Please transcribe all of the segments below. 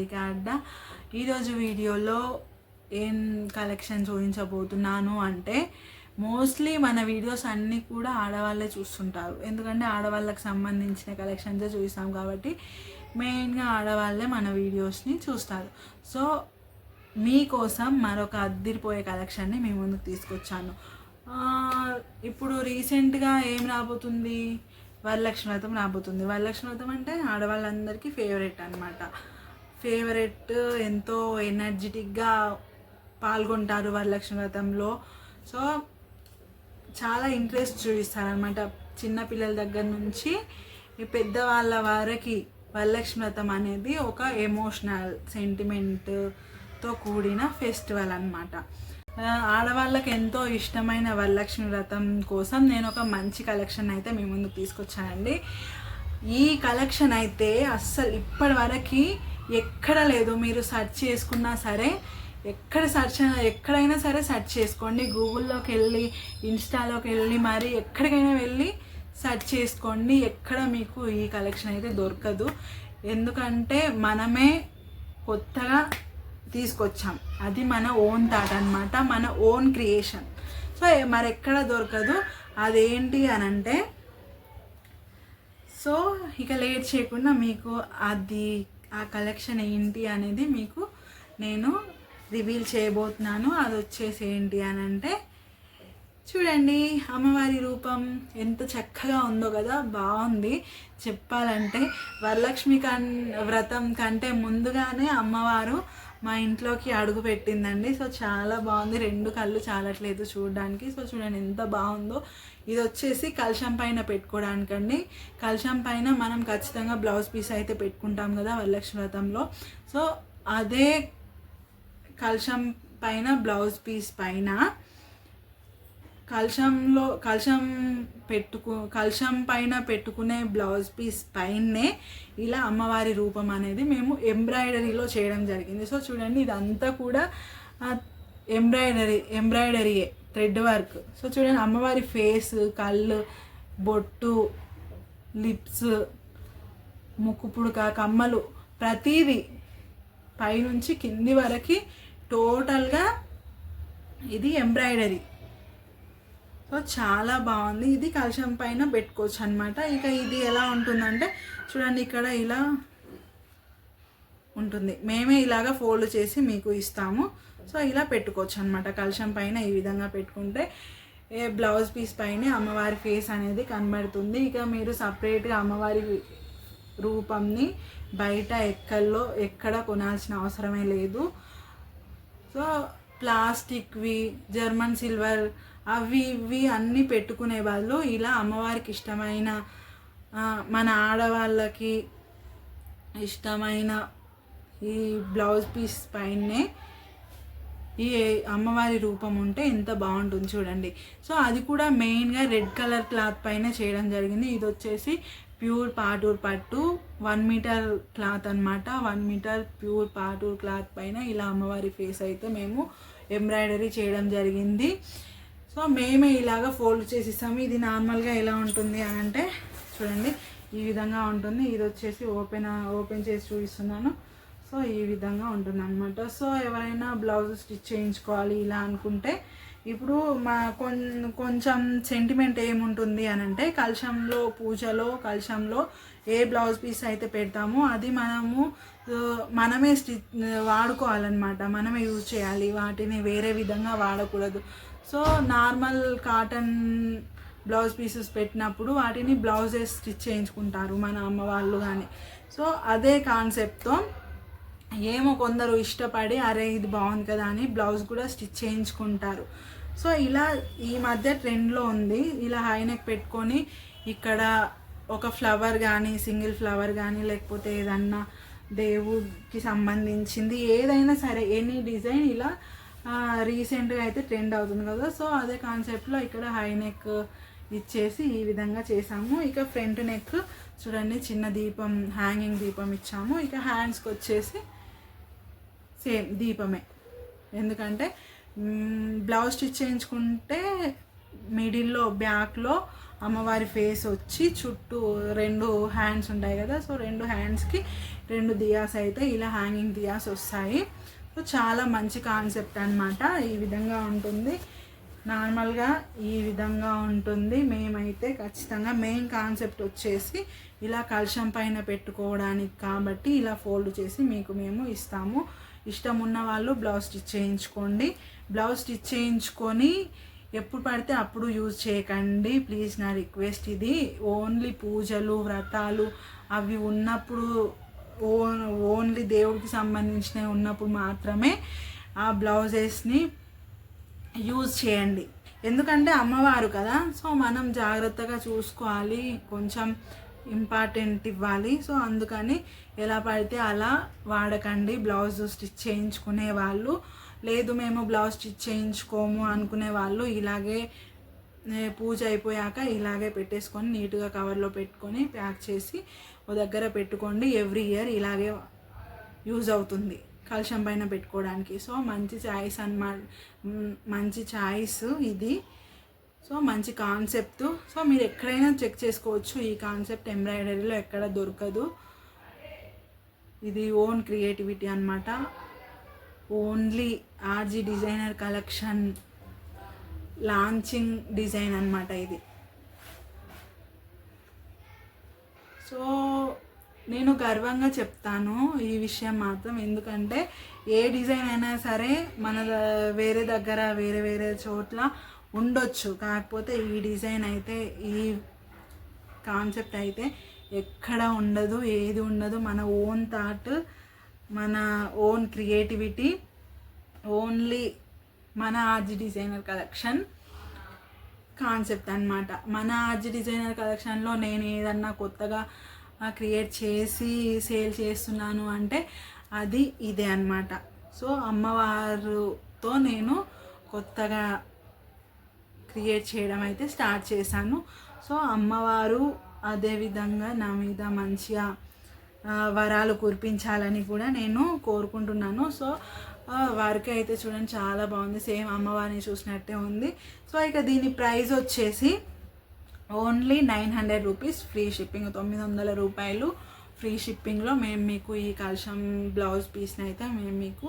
మల్లిక అడ్డ ఈరోజు వీడియోలో ఏం కలెక్షన్ చూపించబోతున్నాను అంటే మోస్ట్లీ మన వీడియోస్ అన్నీ కూడా ఆడవాళ్ళే చూస్తుంటారు. ఎందుకంటే ఆడవాళ్ళకి సంబంధించిన కలెక్షన్సే చూస్తాం కాబట్టి మెయిన్గా ఆడవాళ్ళే మన వీడియోస్ని చూస్తారు. సో మీకోసం మరొక అద్దిరిపోయే కలెక్షన్ని మీ ముందుకు తీసుకొచ్చాను. ఇప్పుడు రీసెంట్గా ఏం రాబోతుంది? వరలక్ష్మి వ్రతం రాబోతుంది. వరలక్ష్మి వ్రతం అంటే ఆడవాళ్ళందరికీ ఫేవరెట్ అనమాట ఫేవరెట్ ఎంతో ఎనర్జెటిక్గా పాల్గొంటారు వరలక్ష్మి వ్రతంలో సో చాలా ఇంట్రెస్ట్ చూపిస్తారనమాట చిన్నపిల్లల దగ్గర నుంచి పెద్దవాళ్ళ వారికి వరలక్ష్మి వ్రతం అనేది ఒక ఎమోషనల్ సెంటిమెంట్తో కూడిన ఫెస్టివల్ అనమాట ఆడవాళ్ళకి ఎంతో ఇష్టమైన వరలక్ష్మి వ్రతం కోసం నేను ఒక మంచి కలెక్షన్ అయితే మీ ముందు తీసుకొచ్చానండి. ఈ కలెక్షన్ అయితే అస్సలు ఇప్పటి వరకు ఎక్కడ లేదు మీరు సెర్చ్ చేసుకున్నా సరే ఎక్కడ సెర్చ్ ఎక్కడైనా సరే సెర్చ్ చేసుకోండి. గూగుల్లోకి వెళ్ళి ఇన్స్టాలోకి వెళ్ళి మరి ఎక్కడికైనా వెళ్ళి సెర్చ్ చేసుకోండి. ఎక్కడ మీకు ఈ కలెక్షన్ అయితే దొరకదు. ఎందుకంటే మనమే కొత్తగా తీసుకొచ్చాం. అది మన ఓన్ థాట్ అనమాట మన ఓన్ క్రియేషన్. సో మరి ఎక్కడ దొరకదు? అదేంటి అని అంటే సో ఇక లేట్ చేయకుండా మీకు అది ఆ కలెక్షన్ ఏంటి అనేది మీకు నేను రివీల్ చేయబోతున్నాను. అది వచ్చేసి ఏంటి అని అంటే చూడండి అమ్మవారి రూపం ఎంత చక్కగా ఉందో కదా బాగుంది. చెప్పాలంటే వరలక్ష్మి కన్ వ్రతం కంటే ముందుగానే అమ్మవారు మా ఇంట్లోకి అడుగు పెట్టిందండి. సో చాలా బాగుంది. రెండు కళ్ళు చాలట్లేదు చూడడానికి. సో చూడండి ఎంత బాగుందో. ఇది వచ్చేసి కలశం పైన పెట్టుకోవడానికండి కలశం పైన మనం ఖచ్చితంగా బ్లౌజ్ పీస్ అయితే పెట్టుకుంటాం కదా వరలక్ష్మి వ్రతంలో సో అదే కలశం పైన బ్లౌజ్ పీస్ పైన కలశంలో కలశం పెట్టుకు కలశం పైన పెట్టుకునే బ్లౌజ్ పీస్ పైనే ఇలా అమ్మవారి రూపం అనేది మేము ఎంబ్రాయిడరీలో చేయడం జరిగింది. సో చూడండి ఇదంతా కూడా ఎంబ్రాయిడరీ ఎంబ్రాయిడరీయే థ్రెడ్ వర్క్. సో చూడండి అమ్మవారి ఫేస్ కళ్ళు బొట్టు లిప్స్ ముక్కు పుడక కమ్మలు ప్రతీది పైనుంచి కింది వరకు టోటల్గా ఇది ఎంబ్రాయిడరీ. సో చాలా బాగుంది. ఇది కలశం పైన పెట్టుకోవచ్చు అనమాట ఇక ఇది ఎలా ఉంటుందంటే చూడండి ఇక్కడ ఇలా ఉంటుంది. మేమే ఇలాగా ఫోల్డ్ చేసి మీకు ఇస్తాము. సో ఇలా పెట్టుకోవచ్చు అనమాట కలశం పైన ఈ విధంగా పెట్టుకుంటే ఏ బ్లౌజ్ పీస్ పైన అమ్మవారి ఫేస్ అనేది కనబడుతుంది. ఇక మీరు సపరేట్గా అమ్మవారి రూపంని బయట ఎక్కల్లో ఎక్కడ కొనాల్సిన అవసరమే లేదు. సో ప్లాస్టిక్వి జర్మన్ సిల్వర్ అవి ఇవి అన్నీ పెట్టుకునే వాళ్ళు ఇలా అమ్మవారికి ఇష్టమైన మన ఆడవాళ్ళకి ఇష్టమైన ఈ బ్లౌజ్ పీస్ పైనే ఈ అమ్మవారి రూపం ఉంటే ఎంత బాగుంటుంది చూడండి. సో అది కూడా మెయిన్గా రెడ్ కలర్ క్లాత్ పైన చేయడం జరిగింది. ఇది వచ్చేసి ప్యూర్ పాటూర్ పట్టు వన్ మీటర్ క్లాత్ అన్నమాట. వన్ మీటర్ ప్యూర్ పాటూర్ క్లాత్ పైన ఇలా అమ్మవారి ఫేస్ అయితే మేము ఎంబ్రాయిడరీ చేయడం జరిగింది. సో మేమే ఇలాగ ఫోల్డ్ చేసి ఇస్తాము ఇది నార్మల్గా ఎలా ఉంటుంది అని అంటే చూడండి ఈ విధంగా ఉంటుంది. ఇది వచ్చేసి ఓపెన్ ఓపెన్ చేసి చూపిస్తున్నాను. సో ఈ విధంగా ఉంటుంది అనమాట సో ఎవరైనా బ్లౌజ్ స్టిచ్ చేయించుకోవాలి ఇలా అనుకుంటే ఇప్పుడు మా కొంచెం సెంటిమెంట్ ఏముంటుంది అని అంటే కలశంలో పూజలో కలశంలో ఏ బ్లౌజ్ పీస్ అయితే పెడతామో అది మనము మనమే స్టిచ్ వాడుకోవాలన్నమాట. మనమే యూజ్ చేయాలి. వాటిని వేరే విధంగా వాడకూడదు. So normal cotton blouse pieces పెట్టినప్పుడు వాటిని బ్లౌజెస్ స్టిచ్ చేయించుకుంటారు మన అమ్మ వాళ్ళు కానీ సో అదే కాన్సెప్ట్తో ఏమో కొందరు ఇష్టపడి అరే ఇది బాగుంది కదా అని బ్లౌజ్ కూడా స్టిచ్ చేయించుకుంటారు. సో ఇలా ఈ మధ్య ట్రెండ్లో ఉంది. ఇలా హై నెక్ పెట్టుకొని ఇక్కడ ఒక ఫ్లవర్ కానీ సింగిల్ ఫ్లవర్ కానీ లేకపోతే ఏదన్నా దేవుడికి సంబంధించింది ఏదైనా సరే ఎనీ డిజైన్ ఇలా రీసెంట్గా అయితే ట్రెండ్ అవుతుంది కదా. సో అదే కాన్సెప్ట్లో ఇక్కడ హై నెక్ ఇచ్చేసి ఈ విధంగా చేసాము ఇక ఫ్రంట్ నెక్ చూడండి చిన్న దీపం హ్యాంగింగ్ దీపం ఇచ్చాము. ఇక హ్యాండ్స్కి వచ్చేసి సేమ్ దీపమే. ఎందుకంటే బ్లౌజ్ స్టిచ్ చేయించుకుంటే మిడిల్లో బ్యాక్లో అమ్మవారి ఫేస్ వచ్చి చుట్టూ రెండు హ్యాండ్స్ ఉంటాయి కదా. సో రెండు హ్యాండ్స్కి రెండు దియాస్ అయితే ఇలా హ్యాంగింగ్ దియాస్ వస్తాయి. చాలా మంచి కాన్సెప్ట్ అనమాట ఈ విధంగా ఉంటుంది. నార్మల్గా ఈ విధంగా ఉంటుంది. మేమైతే ఖచ్చితంగా మెయిన్ కాన్సెప్ట్ వచ్చేసి ఇలా కలశం పైన పెట్టుకోవడానికి కాబట్టి ఇలా ఫోల్డ్ చేసి మీకు మేము ఇస్తాము. ఇష్టం ఉన్న వాళ్ళు బ్లౌజ్ స్టిచ్ చేయించుకోండి. బ్లౌజ్ స్టిచ్ చేయించుకొని ఎప్పుడు పడితే అప్పుడు యూజ్ చేయకండి. ప్లీజ్ నా రిక్వెస్ట్ ఇది. ఓన్లీ పూజలు వ్రతాలు అవి ఉన్నప్పుడు ఓన్లీ దేవుడికి సంబంధించినవి ఉన్నప్పుడు మాత్రమే ఆ బ్లౌజెస్ని యూజ్ చేయండి. ఎందుకంటే అమ్మవారు కదా సో మనం జాగ్రత్తగా చూసుకోవాలి కొంచెం ఇంపార్టెంట్ ఇవ్వాలి. సో అందుకని ఎలా పడితే అలా వాడకండి. బ్లౌజ్ స్టిచ్ చేయించుకునే వాళ్ళు లేదు మేము బ్లౌజ్ స్టిచ్ చేయించుకోము అనుకునే వాళ్ళు ఇలాగే పూజ అయిపోయాక ఇలాగే పెట్టేసుకొని నీట్గా కవర్లో పెట్టుకొని ప్యాక్ చేసి ఓ దగ్గర పెట్టుకోండి. ఎవ్రీ ఇయర్ ఇలాగే యూజ్ అవుతుంది. కలుషం పైన పెట్టుకోవడానికి. సో మంచి చాయిస్ అనమాట మంచి చాయిస్ ఇది. సో మంచి కాన్సెప్ట్. సో మీరు ఎక్కడైనా చెక్ చేసుకోవచ్చు. ఈ కాన్సెప్ట్ ఎంబ్రాయిడరీలో ఎక్కడ దొరకదు. ఇది ఓన్ క్రియేటివిటీ అనమాట. Only RG designer collection launching design అన్నమాట ఇది. సో నేను గర్వంగా చెప్తాను ఈ విషయం మాత్రం. ఎందుకంటే ఏ డిజైన్ అయినా సరే మన వేరే దగ్గర వేరే వేరే చోట్ల ఉండొచ్చు. కాకపోతే ఈ డిజైన్ అయితే ఈ కాన్సెప్ట్ అయితే ఎక్కడ ఉండదు ఏది ఉండదు. మన ఓన్ థాట్ మన ఓన్ క్రియేటివిటీ ఓన్లీ మన ఆర్జ్ డిజైనర్ కలెక్షన్ కాన్సెప్ట్ అన్నమాట. మన ఆర్జ్ డిజైనర్ కలెక్షన్లో నేను ఏదన్నా కొత్తగా క్రియేట్ చేసి సేల్ చేస్తున్నాను అంటే అది ఇదే అన్నమాట. సో అమ్మవారుతో నేను కొత్తగా క్రియేట్ చేయడం అయితే స్టార్ట్ చేశాను. సో అమ్మవారు అదేవిధంగా నా మీద మంచిగా వరాలు కురిపించాలని కూడా నేను కోరుకుంటున్నాను. సో వారికి అయితే చూడండి చాలా బాగుంది. సేమ్ అమ్మవారిని చూసినట్టే ఉంది. సో ఇక దీని ప్రైస్ వచ్చేసి only nine hundred rupees free shipping తొమ్మిది వందల రూపాయలు ఫ్రీ షిప్పింగ్లో మేము మీకు ఈ కలశం బ్లౌజ్ పీస్ని అయితే మేము మీకు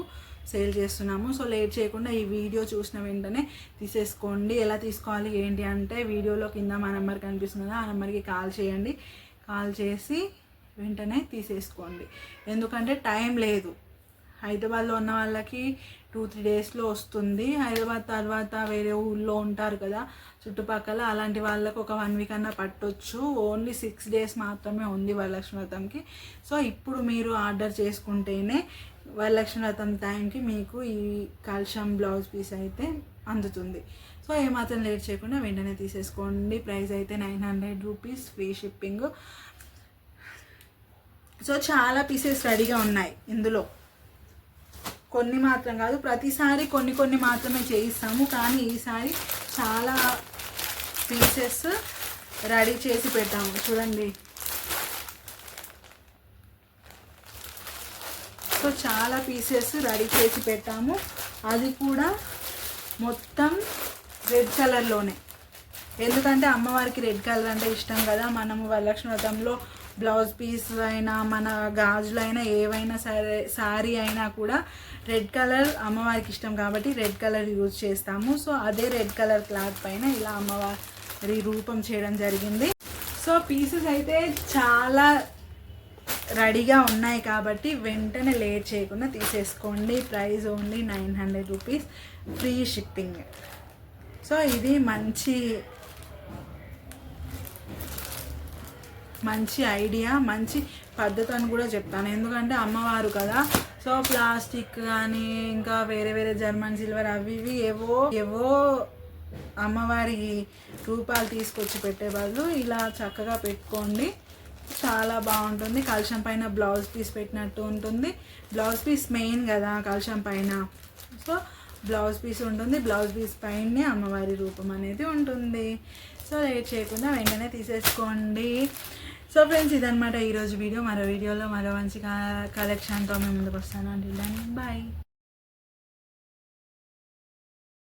సేల్ చేస్తున్నాము. సో లేట్ చేయకుండా ఈ వీడియో చూసిన వెంటనే తీసేసుకోండి. ఎలా తీసుకోవాలి ఏంటి అంటే వీడియోలో కింద మా నెంబర్ కనిపిస్తుంది ఆ నెంబర్కి కాల్ చేయండి. కాల్ చేసి వెంటనే తీసేసుకోండి. ఎందుకంటే టైం లేదు. హైదరాబాద్లో ఉన్న వాళ్ళకి టూ త్రీ డేస్లో వస్తుంది. హైదరాబాద్ తర్వాత వేరే ఊళ్ళో ఉంటారు కదా చుట్టుపక్కల అలాంటి వాళ్ళకు ఒక వన్ వీక్ అన్నా పట్టొచ్చు. ఓన్లీ సిక్స్ డేస్ మాత్రమే ఉంది వరలక్ష్మి వ్రతంకి. సో ఇప్పుడు మీరు ఆర్డర్ చేసుకుంటేనే వరలక్ష్మి వ్రతం టైంకి మీకు ఈ కల్షం బ్లౌజ్ పీస్ అయితే అందుతుంది. సో ఏమాత్రం లేట్ చేయకుండా వెంటనే తీసేసుకోండి. ప్రైస్ అయితే nine hundred rupees free shipping. So చాలా పీసెస్ రెడీగా ఉన్నాయి ఇందులో. కొన్ని మాత్రం కాదు ప్రతిసారి కొన్ని కొన్ని మాత్రమే చేయిస్తాము. కానీ ఈసారి చాలా పీసెస్ రెడీ చేసి పెట్టాము. చూడండి. సో చాలా పీసెస్ రెడీ చేసి పెట్టాము. అది కూడా మొత్తం రెడ్ కలర్లోనే. ఎందుకంటే అమ్మవారికి రెడ్ కలర్ అంటే ఇష్టం కదా. మనము వరలక్ష్మి వ్రతంలో బ్లౌజ్ పీస్ అయినా మన గాజులు అయినా ఏవైనా సరే శారీ అయినా కూడా రెడ్ కలర్ అమ్మవారికి ఇష్టం కాబట్టి రెడ్ కలర్ యూజ్ చేస్తాము. సో అదే రెడ్ కలర్ క్లాత్ పైన ఇలా అమ్మవారి రూపం చేయడం జరిగింది. సో పీసెస్ అయితే చాలా రెడీగా ఉన్నాయి కాబట్టి వెంటనే లేట్ చేయకుండా తీసేసుకోండి. Price only nine hundred rupees. Free shipping. So ఇది మంచి మంచి ఐడియా మంచి పద్ధతి అని కూడా చెప్తాను. ఎందుకంటే అమ్మవారు కదా. సో ప్లాస్టిక్ కానీ ఇంకా వేరే వేరే జర్మన్ సిల్వర్ అవి ఇవి ఏవో ఏవో అమ్మవారి రూపాలు తీసుకొచ్చి పెట్టే బదులు ఇలా చక్కగా పెట్టుకోండి. చాలా బాగుంటుంది. కలశం పైన బ్లౌజ్ పీస్ పెట్టినట్టు ఉంటుంది. బ్లౌజ్ పీస్ మెయిన్ కదా కలశం పైన. సో బ్లౌజ్ పీస్ ఉంటుంది. బ్లౌజ్ పీస్ పైనే అమ్మవారి రూపం అనేది ఉంటుంది. సో లేట్ చేయకుండా వెంటనే తీసేసుకోండి. సో ఫ్రెండ్స్ ఇదనమాట ఈరోజు వీడియో. మరో వీడియోలో మరో మంచి కలెక్షన్తో మేము ముందుకు వస్తాను. అంటే బాయ్